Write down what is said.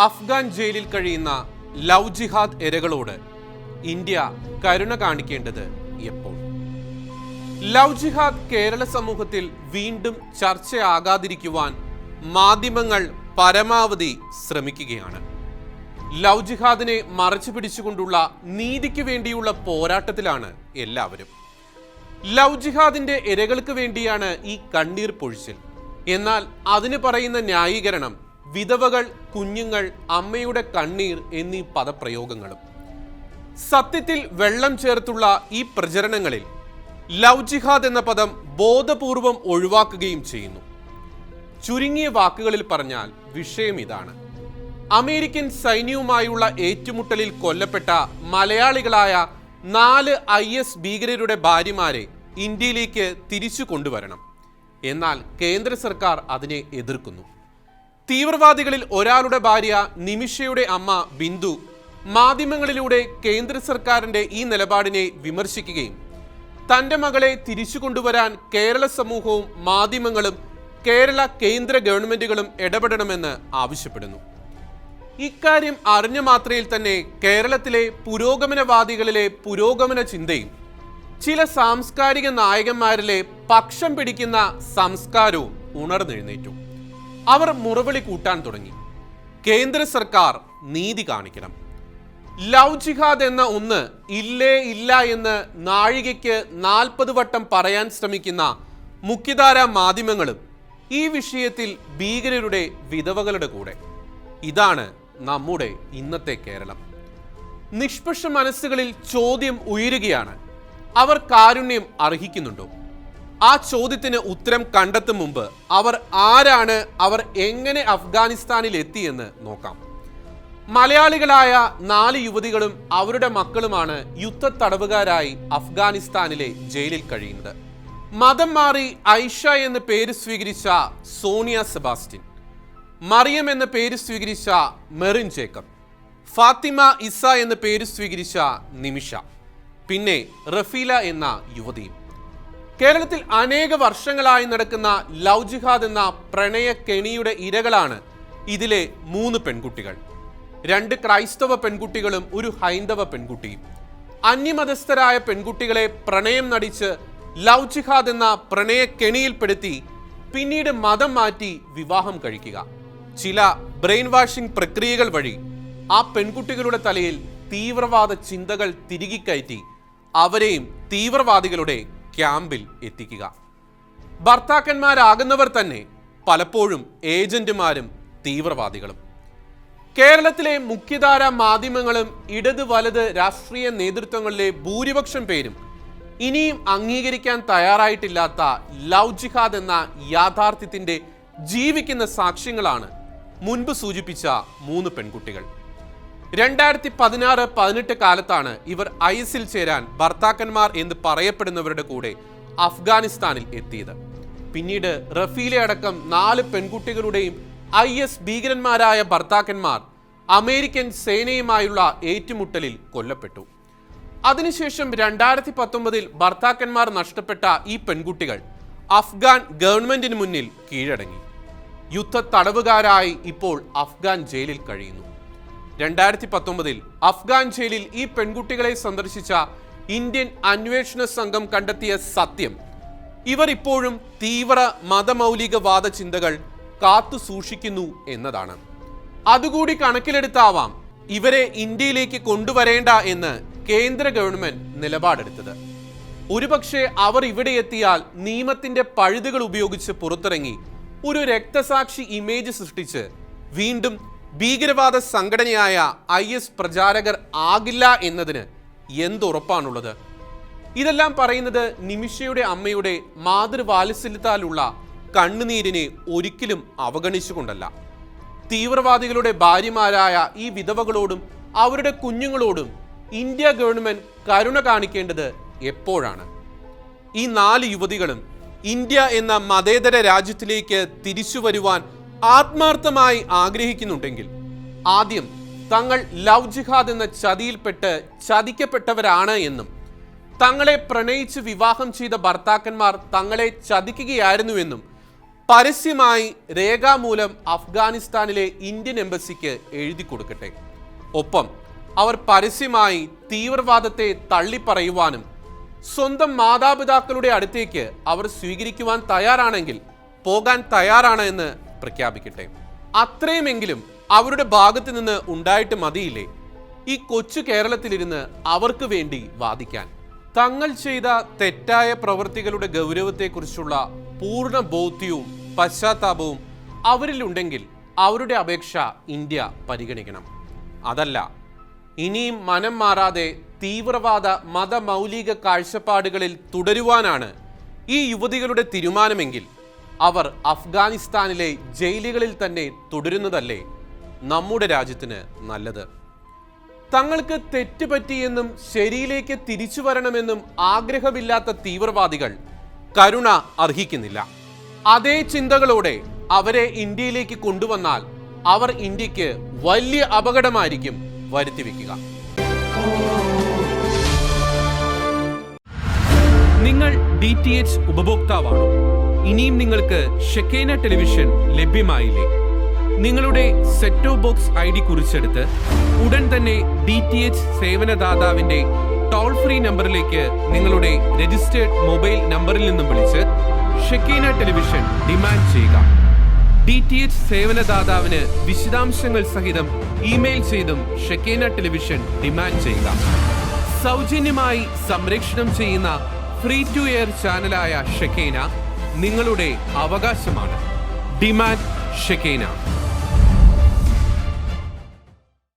അഫ്ഗാൻ ജയിലിൽ കഴിയുന്ന ലവ് ജിഹാദ് ഇരകളോട് ഇന്ത്യ കരുണ കാണിക്കേണ്ടത് എപ്പോൾ? ലവ് ജിഹാദ് കേരള സമൂഹത്തിൽ വീണ്ടും ചർച്ചയാകാതിരിക്കുവാൻ മാധ്യമങ്ങൾ പരമാവധി ശ്രമിക്കുകയാണ്. ലവ് ജിഹാദിനെ മറച്ചു പിടിച്ചുകൊണ്ടുള്ള നീതിക്ക് വേണ്ടിയുള്ള പോരാട്ടത്തിലാണ് എല്ലാവരും. ലവ് ജിഹാദിന്റെ ഇരകൾക്ക് വേണ്ടിയാണ് ഈ കണ്ണീർ പൊഴിച്ചിൽ. എന്നാൽ അതിന് പറയുന്ന ന്യായീകരണം വിധവകൾ കുഞ്ഞുങ്ങൾ അമ്മയുടെ കണ്ണീർ എന്നീ പദപ്രയോഗങ്ങളും. സത്യത്തിൽ വെള്ളം ചേർത്തുള്ള ഈ പ്രചരണങ്ങളിൽ ലവ് ജിഹാദ് എന്ന പദം ബോധപൂർവം ഒഴിവാക്കുകയും ചെയ്യുന്നു. ചുരുങ്ങിയ വാക്കുകളിൽ പറഞ്ഞാൽ വിഷയം ഇതാണ്. അമേരിക്കൻ സൈന്യവുമായുള്ള ഏറ്റുമുട്ടലിൽ കൊല്ലപ്പെട്ട മലയാളികളായ നാല് ഐ എസ് ഭീകരരുടെ ഭാര്യമാരെ ഇന്ത്യയിലേക്ക് തിരിച്ചു കൊണ്ടുവരണം. എന്നാൽ കേന്ദ്ര സർക്കാർ അതിനെ എതിർക്കുന്നു. തീവ്രവാദികളിൽ ഒരാളുടെ ഭാര്യ നിമിഷയുടെ അമ്മ ബിന്ദു മാധ്യമങ്ങളിലൂടെ കേന്ദ്ര സർക്കാരിന്റെ ഈ നിലപാടിനെ വിമർശിക്കുകയും തന്റെ മകളെ തിരിച്ചു കൊണ്ടുവരാൻ കേരള സമൂഹവും മാധ്യമങ്ങളും കേരള കേന്ദ്ര ഗവൺമെന്റുകളും ഇടപെടണമെന്ന് ആവശ്യപ്പെടുന്നു. ഇക്കാര്യം അറിഞ്ഞ മാത്രയിൽ തന്നെ കേരളത്തിലെ പുരോഗമനവാദികളിലെ പുരോഗമന ചിന്തയും ചില സാംസ്കാരിക നായകന്മാരിലെ പക്ഷം പിടിക്കുന്ന സംസ്കാരവും ഉണർന്നെഴുന്നേറ്റു. അവർ മുറവിളി കൂട്ടാൻ തുടങ്ങി. കേന്ദ്ര സർക്കാർ നീതി കാണിക്കണം. ലവ് ജിഹാദ് എന്ന ഒന്ന് ഇല്ലേ ഇല്ല എന്ന് നാഴികയ്ക്ക് നാൽപ്പത് വട്ടം പറയാൻ ശ്രമിക്കുന്ന മുഖ്യധാര മാധ്യമങ്ങളും ഈ വിഷയത്തിൽ ഭീകരരുടെ വിധവകളുടെ കൂടെ. ഇതാണ് നമ്മുടെ ഇന്നത്തെ കേരളം. നിഷ്പക്ഷ മനസ്സുകളിൽ ചോദ്യം ഉയരുകയാണ്. അവർ കാരുണ്യം അർഹിക്കുന്നുണ്ടോ? ആ ചോദ്യത്തിന് ഉത്തരം കണ്ടെത്തും മുമ്പ് അവർ ആരാണ് അവർ എങ്ങനെ അഫ്ഗാനിസ്ഥാനിൽ എത്തിയെന്ന് നോക്കാം. മലയാളികളായ നാല് യുവതികളും അവരുടെ മക്കളുമാണ് യുദ്ധ തടവുകാരായി അഫ്ഗാനിസ്ഥാനിലെ ജയിലിൽ കഴിയുന്നത്. മതം മാറി ഐഷ എന്ന് പേര് സ്വീകരിച്ച സോണിയ സെബാസ്റ്റ്യൻ മറിയം എന്ന പേര് സ്വീകരിച്ച മെറിൻ ജേക്കബ് ഫാത്തിമ ഇസ എന്ന പേര് സ്വീകരിച്ച നിമിഷ പിന്നെ റഫീല എന്ന യുവതിയും. കേരളത്തിൽ അനേക വർഷങ്ങളായി നടക്കുന്ന ലവ് ജിഹാദ് എന്ന പ്രണയ കെണിയുടെ ഇരകളാണ് ഇതിലെ മൂന്ന് പെൺകുട്ടികൾ. രണ്ട് ക്രൈസ്തവ പെൺകുട്ടികളും ഒരു ഹൈന്ദവ പെൺകുട്ടിയും. അന്യമതസ്ഥരായ പെൺകുട്ടികളെ പ്രണയം നടിച്ച് ലവ് ജിഹാദ് എന്ന പ്രണയ കെണിയിൽപ്പെടുത്തി പിന്നീട് മതം മാറ്റി വിവാഹം കഴിക്കുക. ചില ബ്രെയിൻ വാഷിംഗ് പ്രക്രിയകൾ വഴി ആ പെൺകുട്ടികളുടെ തലയിൽ തീവ്രവാദ ചിന്തകൾ തിരികെ കയറ്റി അവരെയും തീവ്രവാദികളുടെ ക്യാമ്പിൽ എത്തിക്കുക. ഭർത്താക്കന്മാരാകുന്നവർ തന്നെ പലപ്പോഴും ഏജന്റുമാരും തീവ്രവാദികളും. കേരളത്തിലെ മുഖ്യധാര മാധ്യമങ്ങളും ഇടത് വലത് രാഷ്ട്രീയ നേതൃത്വങ്ങളിലെ ഭൂരിപക്ഷം പേരും ഇനിയും അംഗീകരിക്കാൻ തയ്യാറായിട്ടില്ലാത്ത ലവ് ജിഹാദ് എന്ന യാഥാർത്ഥ്യത്തിന്റെ ജീവിക്കുന്ന സാക്ഷ്യങ്ങളാണ് മുൻപ് സൂചിപ്പിച്ച മൂന്ന് പെൺകുട്ടികൾ. രണ്ടായിരത്തി പതിനാറ് പതിനെട്ട് കാലത്താണ് ഇവർ ഐസിൽ ചേരാൻ ഭർത്താക്കന്മാർ എന്ന് പറയപ്പെടുന്നവരുടെ കൂടെ അഫ്ഗാനിസ്ഥാനിൽ എത്തിയത്. പിന്നീട് റഫീലെ അടക്കം നാല് പെൺകുട്ടികളുടെയും ഐ എസ് ഭീകരന്മാരായ ഭർത്താക്കന്മാർ അമേരിക്കൻ സേനയുമായുള്ള ഏറ്റുമുട്ടലിൽ കൊല്ലപ്പെട്ടു. അതിനുശേഷം രണ്ടായിരത്തി പത്തൊമ്പതിൽ ഭർത്താക്കന്മാർ നഷ്ടപ്പെട്ട ഈ പെൺകുട്ടികൾ അഫ്ഗാൻ ഗവൺമെന്റിന് മുന്നിൽ കീഴടങ്ങി. യുദ്ധ തടവുകാരായി ഇപ്പോൾ അഫ്ഗാൻ ജയിലിൽ കഴിയുന്നു. രണ്ടായിരത്തി പത്തൊമ്പതിൽ അഫ്ഗാൻ ജയിലിൽ ഈ പെൺകുട്ടികളെ സന്ദർശിച്ച ഇന്ത്യൻ അന്വേഷണ സംഘം കണ്ടെത്തിയ സത്യം. ഇവർ ഇപ്പോഴും തീവ്ര മതമൗലികവാദ ചിന്തകൾ കാത്തു സൂക്ഷിക്കുന്നു എന്നതാണ്. അതുകൂടി കണക്കിലെടുത്താവാം ഇവരെ ഇന്ത്യയിലേക്ക് കൊണ്ടുവരേണ്ട എന്ന് കേന്ദ്ര ഗവൺമെന്റ് നിലപാടെടുത്തത്. ഒരുപക്ഷെ അവർ ഇവിടെ എത്തിയാൽ നിയമത്തിന്റെ പഴുതുകൾ ഉപയോഗിച്ച് പുറത്തിറങ്ങി ഒരു രക്തസാക്ഷി ഇമേജ് സൃഷ്ടിച്ച് വീണ്ടും ഭീകരവാദ സംഘടനയായ ഐ എസ് പ്രചാരകർ ആകില്ല എന്നതിന് എന്തുറപ്പാണുള്ളത്? ഇതെല്ലാം പറയുന്നത് നിമിഷയുടെ അമ്മയുടെ മാതൃവാത്സല്യത്താലുള്ള കണ്ണുനീരിനെ ഒരിക്കലും അവഗണിച്ചുകൊണ്ടല്ല. തീവ്രവാദികളുടെ ഭാര്യമാരായ ഈ വിധവകളോടും അവരുടെ കുഞ്ഞുങ്ങളോടും ഇന്ത്യ ഗവൺമെന്റ് കരുണ കാണിക്കേണ്ടത് എപ്പോഴാണ്? ഈ നാല് യുവതികളും ഇന്ത്യ എന്ന മതേതര രാജ്യത്തിലേക്ക് തിരിച്ചു വരുവാൻ ആത്മാർത്ഥമായി ആഗ്രഹിക്കുന്നുണ്ടെങ്കിൽ ആദ്യം തങ്ങൾ ലവ് ജിഹാദ് എന്ന ചതിയിൽപ്പെട്ട് ചതിക്കപ്പെട്ടവരാണ് എന്നും തങ്ങളെ പ്രണയിച്ച് വിവാഹം ചെയ്ത ഭർത്താക്കന്മാർ തങ്ങളെ ചതിക്കുകയായിരുന്നുവെന്നും പരസ്യമായി രേഖാമൂലം അഫ്ഗാനിസ്ഥാനിലെ ഇന്ത്യൻ എംബസിക്ക് എഴുതി കൊടുക്കട്ടെ. ഒപ്പം അവർ പരസ്യമായി തീവ്രവാദത്തെ തള്ളിപ്പറയുവാനും സ്വന്തം മാതാപിതാക്കളുടെ അടുത്തേക്ക് അവർ സ്വീകരിക്കുവാൻ തയ്യാറാണെങ്കിൽ പോകാൻ തയ്യാറാണ് എന്ന് പ്രഖ്യാപിക്കട്ടെ. അത്രയുമെങ്കിലും അവരുടെ ഭാഗത്ത് നിന്ന് ഉണ്ടായിട്ട് മതിയില്ലേ? ഈ കൊച്ചു കേരളത്തിലിരുന്ന് അവർക്ക് വേണ്ടി വാദിക്കാൻ. തങ്ങൾ ചെയ്ത തെറ്റായ പ്രവൃത്തികളുടെ ഗൗരവത്തെക്കുറിച്ചുള്ള പൂർണ ബോധ്യവും പശ്ചാത്താപവും അവരിലുണ്ടെങ്കിൽ അവരുടെ അപേക്ഷ ഇന്ത്യ പരിഗണിക്കണം. അതല്ല ഇനിയും മനം മാറാതെ തീവ്രവാദ മതമൗലിക കാഴ്ചപ്പാടുകളിൽ തുടരുവാനാണ് ഈ യുവതികളുടെ തീരുമാനമെങ്കിൽ അവർ അഫ്ഗാനിസ്ഥാനിലെ ജയിലുകളിൽ തന്നെ തുടരുന്നതല്ലേ നമ്മുടെ രാജ്യത്തിന് നല്ലത്? തങ്ങൾക്ക് തെറ്റുപറ്റിയെന്നും ശരിയിലേക്ക് തിരിച്ചു വരണമെന്നും ആഗ്രഹമില്ലാത്ത തീവ്രവാദികൾ കരുണ അർഹിക്കുന്നില്ല. അതേ ചിന്തകളോടെ അവരെ ഇന്ത്യയിലേക്ക് കൊണ്ടുവന്നാൽ അവർ ഇന്ത്യയ്ക്ക് വലിയ അപകടമായിരിക്കും വരുത്തിവെക്കുക. നിങ്ങൾ ഡി ടി എച്ച് ഉപഭോക്താവാണോ? ഇനിയും നിങ്ങൾക്ക് ഷെക്കേന ടെലിവിഷൻ ലഭ്യമായില്ലേ? നിങ്ങളുടെ സെറ്റോ ബോക്സ് ഐ ഡി കുറിച്ചെടുത്ത് ഉടൻ തന്നെ ഡി ടി എച്ച് സേവനദാതാവിന്റെ ടോൾ ഫ്രീ നമ്പറിലേക്ക് നിങ്ങളുടെ രജിസ്റ്റേർഡ് മൊബൈൽ നമ്പറിൽ നിന്നും വിളിച്ച് ഷെക്കേന ടെലിവിഷൻ ഡിമാൻഡ് ചെയ്യുക. ഡി ടി എച്ച് സേവനദാതാവിന് വിശദാംശങ്ങൾ സഹിതം ഇമെയിൽ ചെയ്തും ഷെക്കേന ടെലിവിഷൻ ഡിമാൻഡ് ചെയ്യുക. സൗജന്യമായി സംരക്ഷണം ചെയ്യുന്ന ഫ്രീ ടു എയർ ചാനലായ ഷെക്കേന നിങ്ങളുടെ അവകാശമാണ്. ഡിമാൻഡ് ഷെക്കേന.